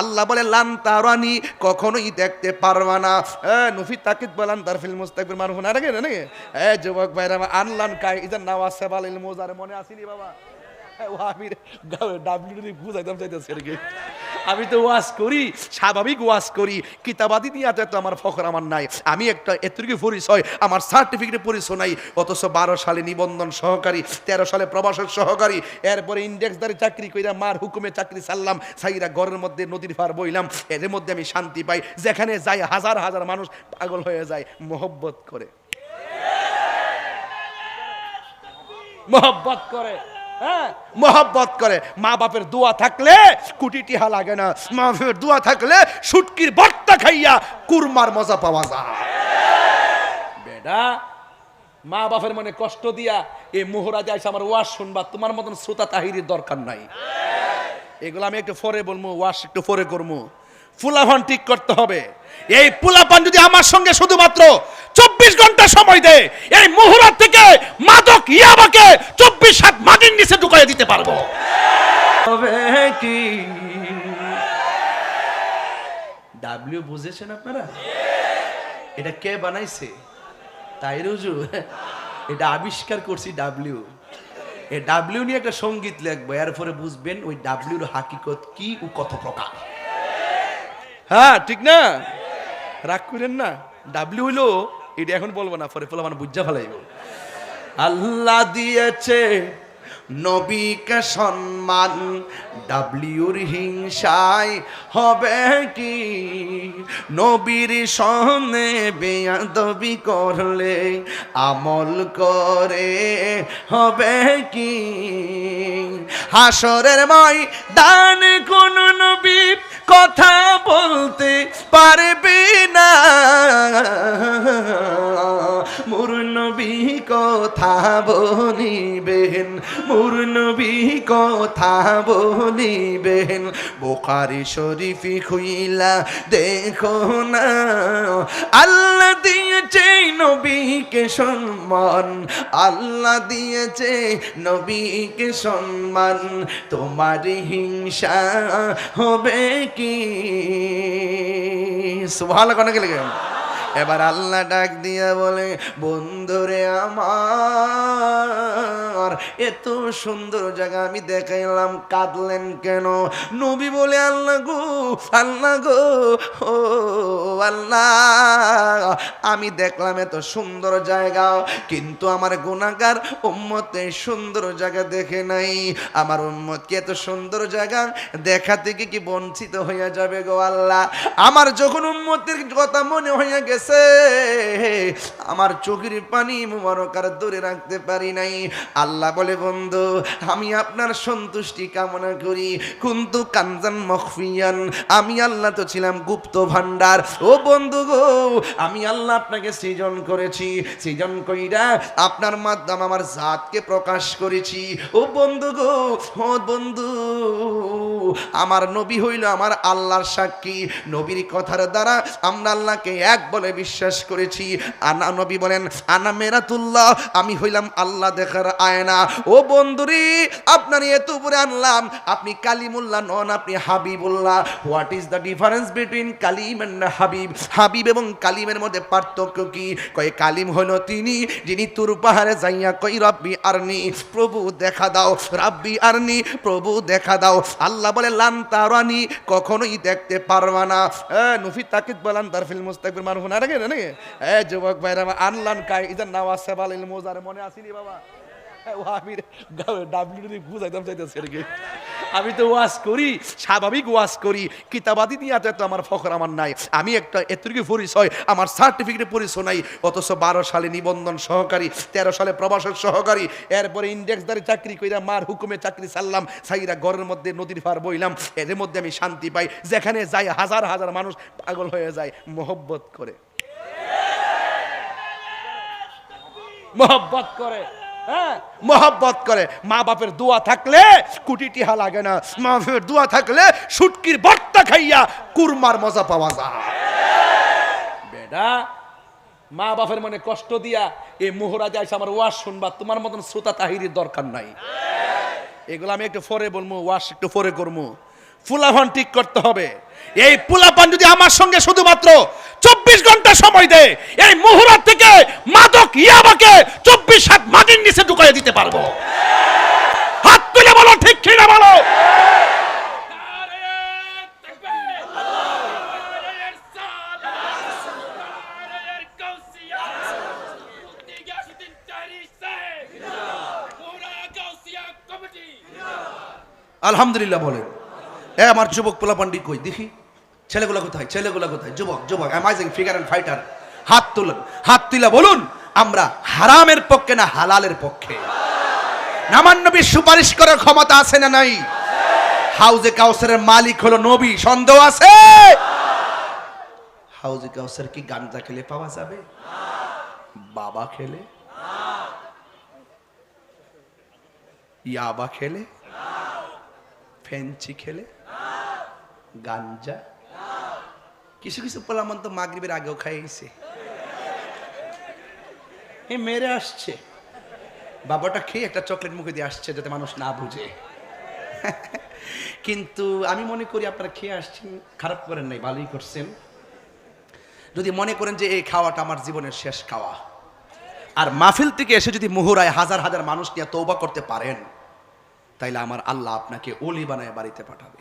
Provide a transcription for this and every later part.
আল্লাহ বলে লান তারানি কখনোই দেখতে পারবা না। এ নফি তাকিদ বলান তার ফিল মুস্তাকবির মারুফ না রেগে নাকি? এ যুবক ভাইরা আনলান কাই ইদার নাওয়া সেবাল ইল মোজার মনে আসিনি বাবা? এ, ও আমি ডাব্লিউ বুঝাইতাম চাইতেছি আর কি। আমি তো ওয়াজ করি, স্বাভাবিক ওয়াজ করি। কিতাবাদি নিয়ে তো আমার ফখর আমার নাই। আমি একটা এতটুকু পরিচয়, আমার সার্টিফিকেট পরিচয় নাই। অথচ বারো সালে নিবন্ধন সহকারী, তেরো সালে প্রবাসক সহকারী, এরপরে ইন্ডেক্সদারি চাকরি কইরা মার হুকুমে চাকরি চাললাম সাইরা ঘরের মধ্যে নদীর পার বইলাম, এদের মধ্যে আমি শান্তি পাই। যেখানে যাই, হাজার হাজার মানুষ পাগল হয়ে যায়, মোহব্বত করে। মোহব্বত করে। হ্যাঁ করে। মা বাপের দোয়া থাকলে কুটি টিহা লাগে না। মা বাপের দোয়া থাকলে সুটকির বর্তা খাইয়া কুরমার মজা পাওয়া যায়। বেডা, মা বাপের মনে কষ্ট দিয়া এ মোহরাজ আইসা আমার ওয়াজ শুনবা, তোমার মতন শ্রোতা তাহিরির দরকার নাই। এগুলো আমি একটু পরে বলব ওয়াশ একটু পরে করব ফুলাফান ঠিক করতে হবে। এই ফুলাপান যদি আমার সঙ্গে শুধুমাত্র চব্বিশ ঘণ্টা সময় দেয় এই মুহুরাত থেকে মাদক ইয়াবাকে চব্বিশ হাত মাটির নিচে ঢুকাই দিতে পারব। ডাব্লিউ বুঝেছেন আপনারা? এটা কে বানাইছে? তাই রুজু এটা আবিষ্কার করছি ডাব্লিউ এই ডাব্লিউ নিয়ে একটা সংগীত লিখব এরপরে বুঝবেন ওই ডাব্লিউর হাকিকত কি ও কত প্রকার। হ্যাঁ ঠিক না? রাগ করেন না। ডাব্লিউ হইল এটা এখন বলব না, পরে ফলে মানে বুঝা ফেলাইব। আল্লাহ দিয়েছে নবীকে সম্মান, ডাব্লিউর হিংসায় হবে কি? নবীর সনে বেয়াদবি করলে আমল করে হবে কি? হাসরের মাই দান কোন নবী কথা বলতে পারবে না। মোর নবী কথা বলিবেন, মোর নবী কথা বলিবেন। বোকারি শরীফি খুইলা দেখো না, আল্লাহ দিয়েছে নবীকে সম্মান, আল্লাহ দিয়েছে নবীকে সম্মান। তোমার হিংসা হবে কি? সুভাল কনে গেলে এবার আল্লাহ ডাক দিয়া বলে, বন্ধুরে আমার, এত সুন্দর জায়গা আমি দেখাইলাম, কাঁদলেন কেন? নবী বলে, আল্লাহ গো আল্লাহ গো, ও আল্লাহ আমি দেখলাম এত সুন্দর জায়গা, কিন্তু আমার গুণাগার উম্মতে সুন্দর জায়গা দেখে নাই। আমার উম্মতকে এত সুন্দর জায়গা দেখা থেকে কি বঞ্চিত হইয়া যাবে গো আল্লাহ? আমার যখন উম্মতের কথা মনে হইয়া গেছে, আমার চোখের পানি মুবারক আর দূরে রাখতে পারি নাই। আল্লাহ বলে, বন্ধু, আমি আপনার সন্তুষ্টি কামনা করি। কিন্তু কানজান মখফিয়ান। আমি আল্লাহ তো ছিলাম গুপ্ত ভান্ডার ও বন্ধু গো, আমি আল্লাহ আপনাকে সৃজন করেছি। সৃজন কইরা আপনার মাধ্যমে আমার জাতকে প্রকাশ করেছি। ও বন্ধু গো, ও বন্ধু, আমার নবী হইল আমার আল্লাহর সাক্ষী। নবীর কথার দ্বারা আমরা আল্লাহকে এক বলে বিশ্বাস করেছি। আনা নবী বলেন, আনা মেরাতুল্লাহ, আমি হইলাম আল্লাহ দেখার আয়না। ও বন্ধুরি আপনার এত উপরে আনলাম। আপনি কালিমুল্লাহ নন, আপনি Habibullah. What is the difference between Kalim and Habib? Habib এবং কালিমের মধ্যে পার্থক্য কি? কয় কালিম হলো তিনি যিনি তুর পাহাড়ে যাইয়া কই রব্বি আরনি প্রভু দেখা দাও রাব্বি আরনি প্রভু দেখা দাও। আল্লাহ বলে লান তারানি কখনোই দেখতে পারবা না। নফি তাকিদ বলান তার ফিল মুস্তাকবির মারুফ না রেগে নাকি এ যুবক ভাইরা আনলান কাই ইদার নাওয়াজ সেবাল ইল মোজার মনে আসিনি বাবা? এ, ও আমি বুঝাইতাম চাইতেছি আর কি। আমি তো ওয়াজ করি, স্বাভাবিক ওয়াজ করি। কিতাবাদি নিয়ে তো আমার ফখর আমার নাই। আমি একটা এতটুকু পরিচয়, আমার সার্টিফিকেট পরিচয় নাই। অথচ বারো সালে নিবন্ধন সহকারী, তেরো সালে প্রবাসক সহকারী, এরপরে ইন্ডেক্সদারি চাকরি কইরা মার হুকুমে চাকরি ছাড়লাম সাইরা ঘরের মধ্যে নদীর পার বইলাম। এর মধ্যে আমি শান্তি পাই। যেখানে যাই হাজার হাজার মানুষ পাগল হয়ে যায়, মোহব্বত করে। মোহব্বত করে। হ্যাঁ করে। মা বাপের দোয়া থাকলে কুটি টিহা লাগে না। মা বাপের দোয়া থাকলে সুটকির বর্তা খাইয়া কুরমার মজা পাওয়া যায়। বেডা, মা বাপের মনে কষ্ট দিয়া এই মোহরাজ, আইসা আমার ওয়াশ শুনবা। তোমার মতন শ্রোতা তাহিরির দরকার নাই। এগুলো আমি একটু পরে বলব ওয়াশ একটু পরে করব ফুলাফান ঠিক করতে হবে। এই পুলাপান যদি আমার সঙ্গে শুধুমাত্র চব্বিশ ঘণ্টা সময় দেয় এই মুহুরাত থেকে মাদক ইয়াবাকে চব্বিশ হাত মাটির নিচে ঢুকাই দিতে পারব। হাত তুলে বলো, ঠিক কিনা বলো? আলহামদুলিল্লাহ বলেন। এ আমার যুবক পোলাপান্ডি কই? দেখি। ছেলেগুলো কোথায়? ছেলেগুলো কোথায়? যুবক যুবক অ্যামাইজিং ফিগার অ্যান্ড ফাইটার হাত তুলুন, হাত তুলে বলুন, আমরা হারামের পক্ষে না, হালালের পক্ষে। নামান নবীর সুপারিশ করার ক্ষমতা আছে না নাই? হাউজে কাউসারের মালিক হলো নবী, সন্দেহ আছে? হাউজে কাউসার কি গাঞ্জা খেলে পাওয়া যাবে? বাবা খেলে? ইয়াবা খেলে? ফেঞ্চি খেলে? গাঞ্জা কিছু কিছু পোলামন তো মাগরিবের আগেও খাইছে। এ মেরে আসছে। বাবাটা খেয়ে একটা চকলেট মুখে দিয়ে আসছে যাতে মানুষ না বুঝে। কিন্তু আমি মনে করি আপনারা খেয়ে আসছেন খারাপ করেন নাই ভালোই করছেন। যদি মনে করেন যে এই খাওয়াটা আমার জীবনের শেষ খাওয়া। আর মাহফিল থেকে এসে যদি মুহুরায় হাজার হাজার মানুষ নিয়ে তৌবা করতে পারেন তাইলে আমার আল্লাহ আপনাকে অলি বানায় বাড়িতে পাঠাবে।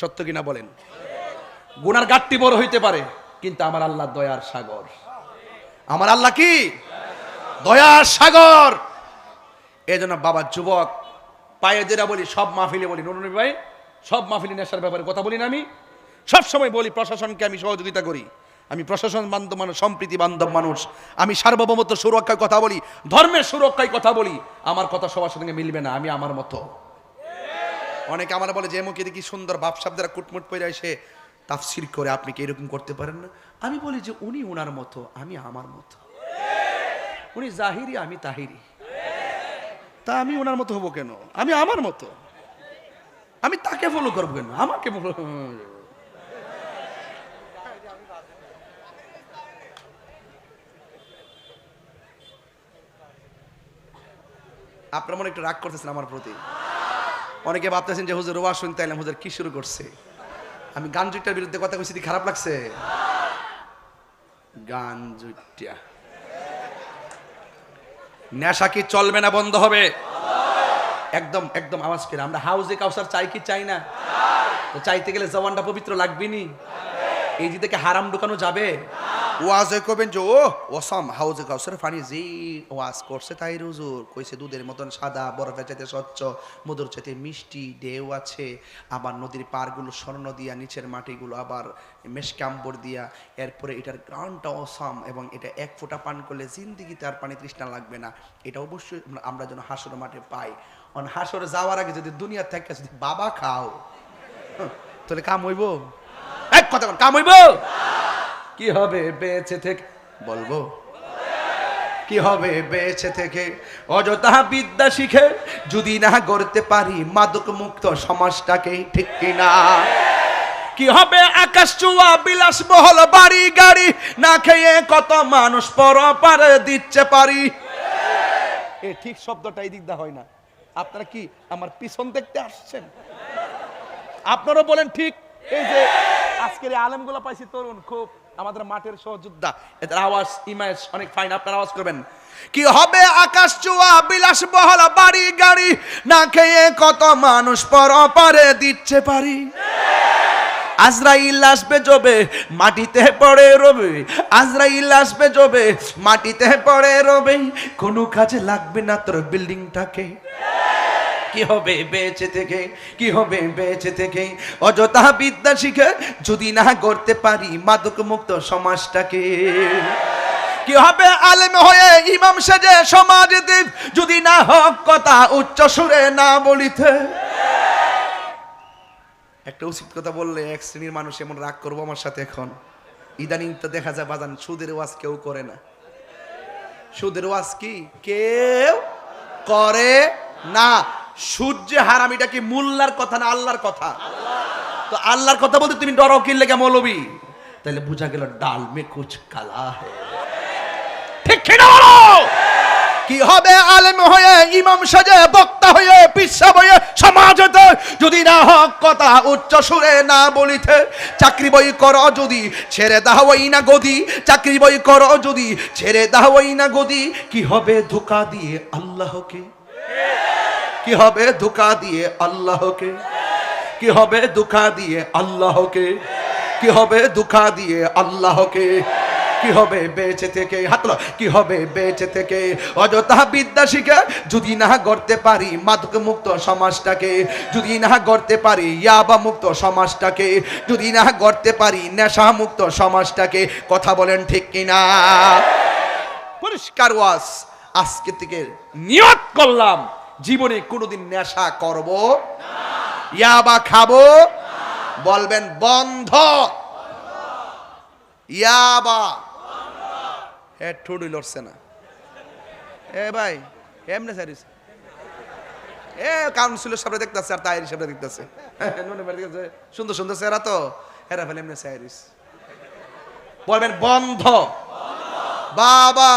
সত্য কিনা বলেন? গুনার গাঠটি বড় হইতে পারে, কিন্তু আমার আল্লাহ দয়ার সাগর। আমার আল্লাহ কি? দয়ার সাগর। এই জন্য বাবা, যুবক, পায়ে যেটা বলি, সব মাহফিলে বলি নুরুনি ভাই, সব মাহফিলি নেশার ব্যাপারে কথা বলি না আমি। সব সময় বলি, প্রশাসনকে আমি সহযোগিতা করি। আমি প্রশাসন বান্ধব মানুষ, সম্প্রীতি বান্ধব মানুষ। আমি সার্বভৌমত্ব সুরক্ষায় কথা বলি, ধর্মের সুরক্ষায় কথা বলি। আমার কথা সবার সঙ্গে মিলবে না, আমি আমার মতো। অনেকে আমার বলে যে মুখে দেখি সুন্দর বাপসাপ দ্বারা কুটমুট পরে এসে তাফসির করে আপনি কি এরকম করতে পারেন না? আমি বলি যে উনি ওনার মতো, আমি আমার মতো। উনি জাহিরি, আমি তাহিরি। তা আমি ওনার মতো হব কেন? আমি আমার মতো। আমি তাকে ফলো করব কেন? আমাকে follow- আপনারা মনে একটু রাগ করতেছেন আমার প্রতি। অনেকে ভাবতেছেন যে হুজুর ওয়াজ শুনতে এলাম হুজুর কি শুরু করছে? আমি গান জুইটার বিরুদ্ধে কথা কইছি খারাপ লাগছে? গান জুইটা নেশা কি চলবে না বন্ধ হবে? একদম একদম আওয়াজ করে, আমরা হাউজে কাউসার চাই কি চাই না? তো চাইতে গেলে জওয়ানটা পবিত্র লাগবে নি এই যে থেকে হারাম ঢুকানো যাবে? ওয়াজে কবেন যে ও ওসাম হাউজে কাউসার ফানি জি ওয়াজ করছে তাই রুজুর। কইছে দুধের মতন সাদা বরফের চাইতে স্বচ্ছ মধুর চাইতে মিষ্টি ঢেউ আছে। আবার নদীর পারগুলো স্বর্ণ দিয়া নিচের মাটিগুলো আবার মেশকাম্বর দিয়া। এরপরে এটার গ্রাউন্ডটা অসাম এবং এটা এক ফোঁটা পান করলে জিন্দিগিতে আর পানি তৃষ্ণা লাগবে না। এটা অবশ্যই আমরা- যেন হাসর মাঠে পাই। অন হাসর যাওয়ার আগে যদি দুনিয়া থেকে যদি বাবা খাও হুঁ, তাহলে কাম হইব? এক কথা কাম হইব? কি হবে বেঁচে থেকে? বলব। কি হবে বেঁচে থেকে? অযথা বিদ্যা শিখে যদি না গড়তে পারি মাদক মুক্ত সমাজটাকে, ঠিক কিনা কি হবে আকাশ চুয়া বিলাস বহল বাড়ি গাড়ি? না খেয়ে কত মানুষ পর পারে দিচ্ছে পারি? এ ঠিক শব্দটা এই দিক দা হয় না। আপনারা কি আমার পিছন দেখতে আসছেন? আপনারা বলেন ঠিক। এই যে আজকের আলেমগুলো পাইছি তরুণ, খুব আমাদের মাঠের সহযোদ্ধা। এদের আওয়াজ ইমেজ অনেক ফাইন আপনারা আওয়াজ করবেন। কি হবে আকাশ চুয়া বিলাস বহল, বাড়ি গাড়ি, না খেয়ে কত মানুষ পর পারে দিচ্ছে পারি। আজরাইল আসবে জবে মাটিতে পড়ে রবে। আজরাইল আসবে জবে মাটিতে পড়ে রবে। কোনো কাজে লাগবে না তোর বিল্ডিংটাকে কি হবে বেঁচে থেকে? কি হবে বেঁচে থেকে? অযথা বিদ্যা শিখে যদি না করতে পারি মাদক মুক্ত সমাজটাকে। কি হবে আলেম হয়ে ইমাম সেজে সমাজ দ্বীপ যদি না হক কথা উচ্চ সুরে না বলিতে। একটা উচিত কথা বললে এক শ্রেণির মানুষ এমন রাগ করব আমার সাথে এখন। ইদানিং তো দেখা যায় বাজান, সুদের ওয়াজ কেউ করে না। সুদের ওয়াজ কি? কেউ করে না। সূর্য হারামিটা কি মুল্লার কথা না আল্লাহর কথা? তো আল্লাহর কথা বলতে তুমি ডর কিনলে কে মৌলবি? তাহলে বোঝা গেল ডাল মে কুচ কালা ঠিক কি হবে আলেম হয়ে, ইমাম সাজে, বক্তা হয়ে, পিসা হয়ে সমাজতে যদি না হক কথা উচ্চ সুরে না বলিতে, চাকরি বই কর যদি, ছেড়ে দাহই না গদি, চাকরি বই কর যদি, ছেড়ে দাহই না গদি, কি হবে ধোকা দিয়ে আল্লাহকে? কি হবে ধোকা দিয়ে আল্লাহকে? কি হবে ধোকা দিয়ে আল্লাহকে? কি হবে ধোকা দিয়ে আল্লাহকে? কি হবে বেঁচে থেকে? হাতলো কি হবে বেঁচে থেকে? অযথা বিদ্যা শিখে যদি না গড়তে পারি মাদক মুক্ত সমাজটাকে, যদি না গড়তে পারি ইয়াবা মুক্ত সমাজটাকে, যদি না গড়তে পারি নেশা মুক্ত সমাজটাকে, কথা বলেন ঠিক কিনা? পরিষ্কার ওয়াজ আজকে থেকে নিয়ত করলাম। জীবনে কোনোদিন নেশা করব ইয়াবা খাব? বলবেন, বন্ধ। ইয়াবা এ ঠুডি লড়ছে না। এ ভাই এমনি সারিস? এ কাউন্সিলর সামনে দেখতেছে, আর তাইরি সামনে দেখতেছে। সুন্দর সুন্দর চেহারা তো। হেরা ফেলে এমনি সাইরিস। বলবেন, বন্ধ। বাবা।